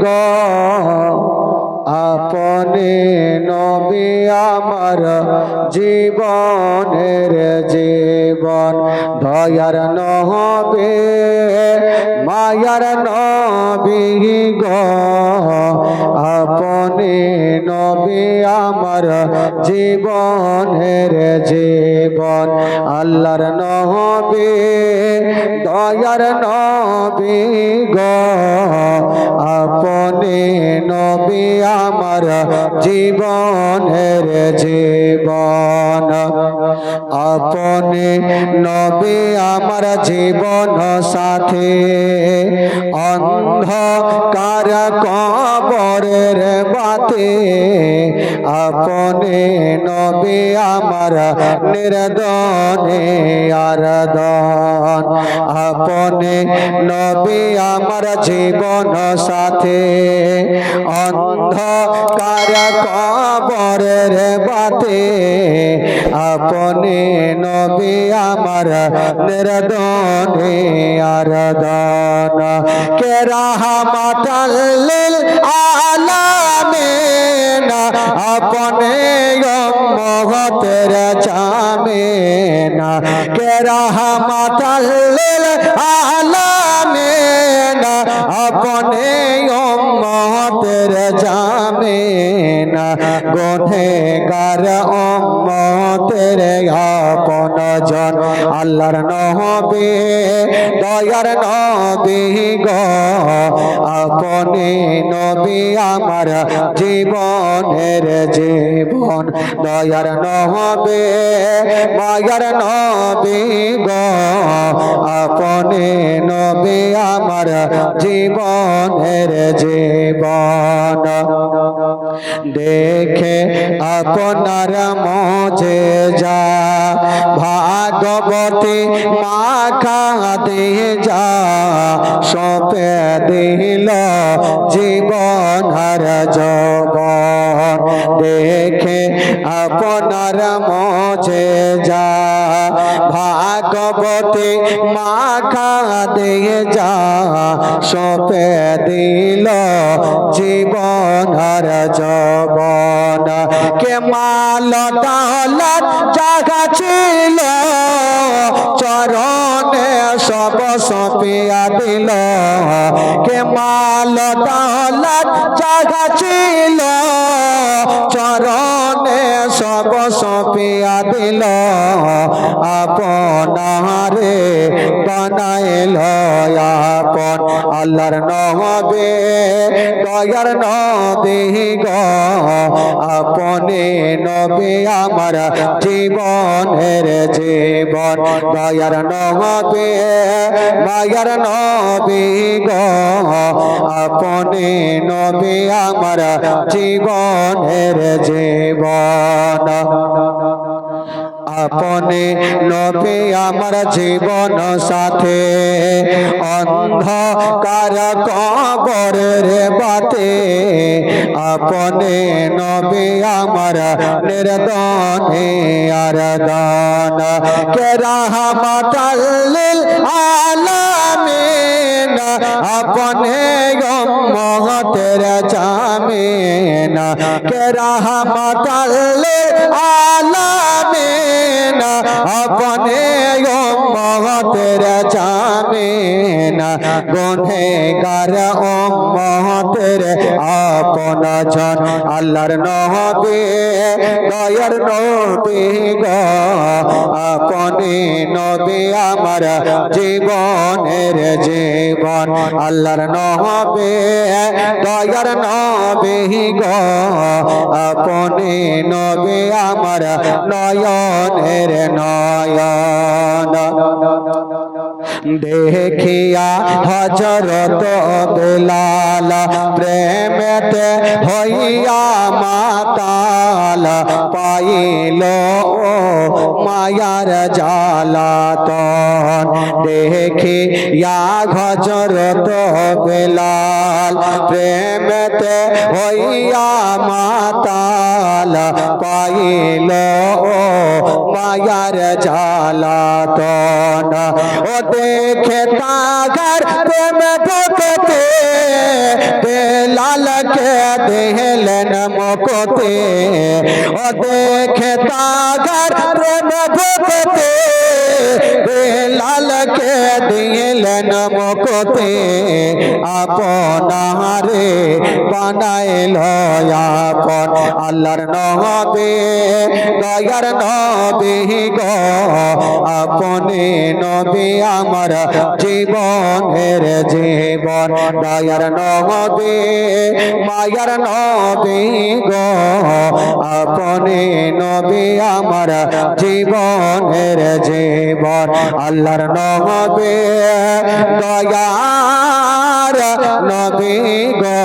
গ আপনি নবী আমার জীবনের জীবন দয়ার নহবে মায়ার নবী গ আপনে নবী আমার জীবনের জীবন। আল্লাহর নহবে দয়ার নবী গ, আপনে নবী আমার জীবনের জীবন। আপনে নবী আমার জীবন সাথে। অন্ধকার কবরের বাতে আপনে নবী আমার নির্দনে আরদন আপনে নবী আমার জীবন সাথে অন্ধকার কবরের বাতে। আপনে নবী আমার নির্দনে আরদন কে রাহমাতাল্লিল আলামিন আপনে মহতের চামেন কে রাহমাতাল্লিল আলামিন আপনে মহতের জামেন গোনেগার উম্মতের আপন জন আল্লাহর নহবে দয়ার নবী গো। আপনে নবী আমার জীবনের জীবন। দয়ার নহবে মায়ার নবী গো। আপনে নবী আমার জীবনের জীবন। দেখে আপনার মজে যা ভাগবতী মাখা দিয়ে যা সপে দিল জীবন হর জবন সপিয়া দিল কে মাল দৌলত জাগা ছিল চরণে সব সপিয়া দিল আপনারে বানাইল আপন আল্লাহর নহবে দয়ার নবী গ, আপনে নবী আমার জীবনের জীবন। দয়ার নহবে দয়ার নবী গ, আপনে নবী আমার জীবনের জীবন। আপনে নবী আমার জীবন সাথে অন্ধকার কবরের বাতে। আপনে নবী আমার নির্দনে আরদান কে রাহমাতাল্লিল আলামিন। আপনে মহতের জামিন কে রাহমাতাল্লিল আলামিন আপনে মহতের জামিন গুনেগার উম্মতের আপন জন। আল্লাহর নবী, দয়ার নবী গো। আপনি নবী আমার জীবনের জীবন। আল্লাহর নবী, দয়ার নবী গো। আপনি নবী আমার নয়নের নয়ন। দেখিয়া হজরত বেলাল প্রেমেতে হইয়া মাতাল পাইল ও মায়ার জালাতন দেখিয়া হজরত বেলাল প্রেমেতে হইয়া মাতাল পাইল ও মায়ার জালাতন ও দেখে তাগার প্রেম ঢুকতে লালকে দেহলেন মকতে, ও দেখে তাগার প্রেম বেলাল কে দিয়ে দিলেন মকতে আপনারে বানাইল আপন আল্লাহর নবে, দয়ার নবে গো, আপনি নবী আমার জীবনের জীবন, দয়ার নবে, মায়ার নবী গো, আপনি নবী আমার জীবনের জীবন, আল্লাহর নবে দয়ার নবী গো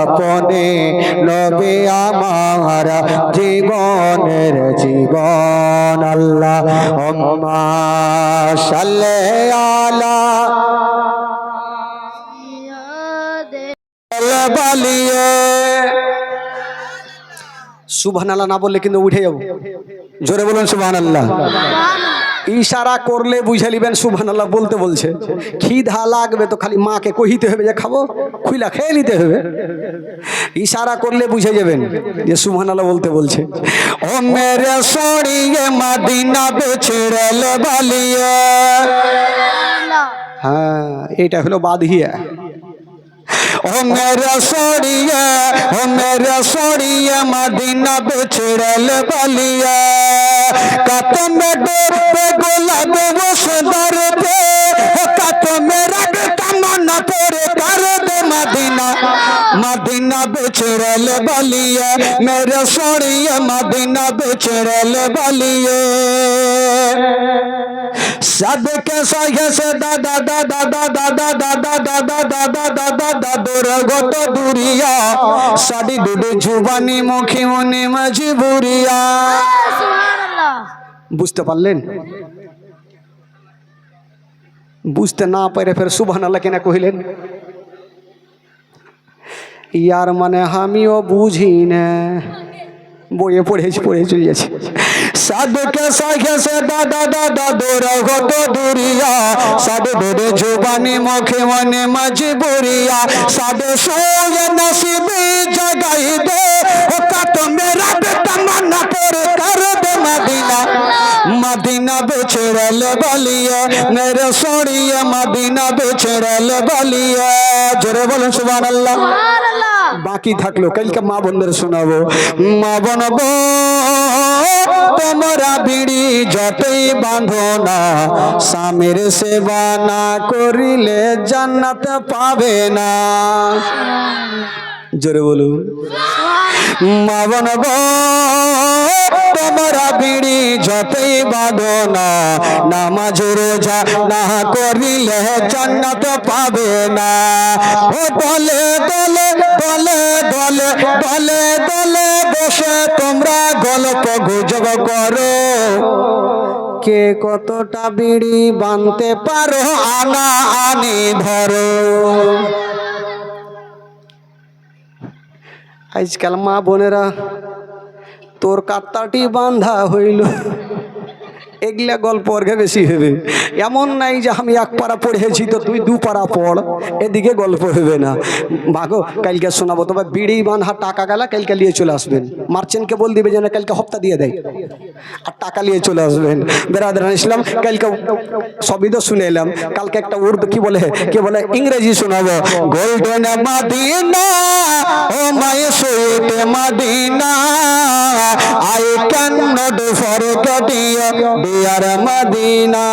আপনি নবী আমার জীবনের জীবন আল্লাহ। অম্মা সাল্লে আলা বালিয়ে। সুবহান আল্লাহ না বললে কিন্তু উঠে যাব। জোরে বলুন সুবহান আল্লাহ ইশারা করলে বুঝে নিবেন সুবহান আল্লাহ বলতে বলছে। খিদা লাগবে তো খালি মাকে কহিতে হবে যে খাব, খুইলা খেয়ে নিতে হবে। ইশারা করলে বুঝে যাবেন যে সুবহান আল্লাহ বলতে বলছে। ও মেরে সড়িয়ে মাদিনা বেছেড়েল বালিয়ে। হ্যাঁ এটা হলো ও মেরে সড়িয়ে মদিনা বিছড়ল বলিয়া। কত में डोबे गुलाब वो सुंदर पे कत में रग तमन्ना पूरे कर दे मदीना मदीना बिछड़ल बलिए मेरे सोनिए मदीना बिछड़ल बलिए सदके सहे से दादा दादा दादा दादा दादा दादा दादा दादा दूर गत दूरिया साड़ी दुडी जुबानी মুখে মনে মজবুরিয়া বুঝতে পারলেন বুঝতে না পারে ফের সুবহান আল্লাহ কেনা কহিলেন ইয়ার মানে আমিও বুঝি না বইয়ে পড়েছি পড়ে চলে যাচ্ছে সাধুকে সাখে সে দাদা দাদা দূর হত দূরিয়া সাধু দূরে জুবানি মুখে মনে মজবুরিয়া সাধু সোয় নসিবি জগাই দে ও কাত মেরা বেতমন্না পর কর বেছড়ল বলিয়ে মেরে সোড়িয়ে মদিনা বেছড়ল বলিয়ে। জোরে বলুন সুবহানাল্লাহ। বাকি থাকল কালকে মা বোনদের শোনাবো। মা বোন তোমরা বিড়ি যতই বাঁধো না স্বামীর সেবা না করিলে জান্নাত পাবে না। জোরে বলুন। মা বোন গো, তোমরা বিড়ি যতই বাঁধো না নামাজ রোজা না করিলে জান্নাত পাবে না। ও দলে দলে দলে দলে দলে দলে বসে তোমরা গল্প গুজব করো। কে কতটা বিড়ি বানতে পারো আনা আনি ধরো। আজকাল মা বোনেরা তোর কাত্তাটি বান্ধা হইল। এগুলা গল্প অর্ঘে বেশি হবে। এমন নাই যে আমি এক পাড়া পড়েছি তো তুই দু পাড়া পড়, এদিকে গল্প হবে না। ভাগো কালকে শোনাবো, তবে বিড়ি বাঁধা টাকা গেলা, কালকে নিয়ে চলে আসবেন। মার্চেন্টকে বল দিবে যেন কালকে হপ্তা দিয়ে দেয়। আর টাকা নিয়ে চলে আসবেন। বেরাদার ইসলাম কালকে সবই তো শুনে এলাম। কালকে একটা উর্দু কি বলে কি বলে, ইংরেজি শোনাবো। Golden Medina, oh my sweet Medina, I can not forget you R Medina.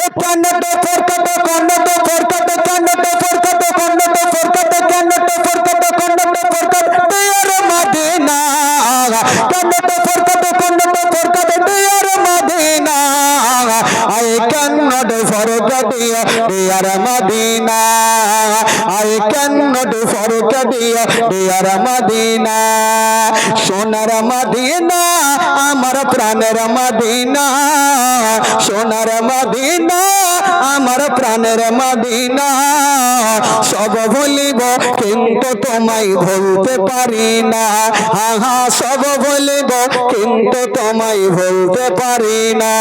ও কান্ন তো ফরকত কান্ন তো ফরকত কান্ন তো ফরকত কান্ন তো ফরকত কান্ন তো ফরকত কান্ন তো ফরকত আর মদিনা। কান্ন তো ফরকত কান্ন তো ফরকত আর মদিনা। আই কান্ন তো ফরকত আর মদিনা। আই কান্ন তো ফরকত আর মদিনা। সোনার মদিনা। আমার প্রাণের মদিনা, সোনার মদিনা, আমার প্রাণের মদিনা। সব ভুলিব, কিন্তু তোমায় ভুলতে পারি না। হা হা সব ভুলিব, কিন্তু তোমায় ভুলতে পারি না।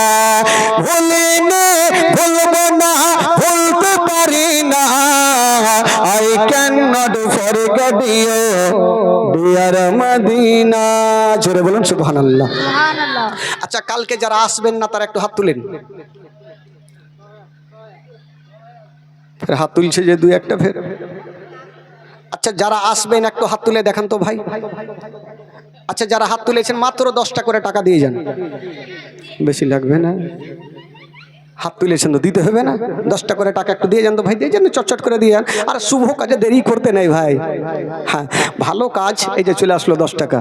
ভুলিনি ভুলব না, ভুলতে পারি না। I can not forget you Medina. জোরে বলুন সুবহানাল্লাহ। আচ্ছা কালকে যারা আসবেন না তারা একটু হাত তুলেন। ফের হাত তুলছে যে দুই একটা ফের। আচ্ছা যারা আসবেন একটু হাত তুলে দেখান তো ভাই। আচ্ছা যারা হাত তুলেছেন মাত্র দশটা করে টাকা দিয়ে যান। বেশি লাগবে না। হাত তুলেছেন তো দিতে হবে না। দশটা করে টাকা একটু দিয়ে যান তো ভাই, দিয়ে যান, চটচট করে দিয়ে যান। আর শুভ কাজে দেরি করতে নেই ভাই। হ্যাঁ ভালো কাজ, এই যে চলে আসলো দশ টাকা।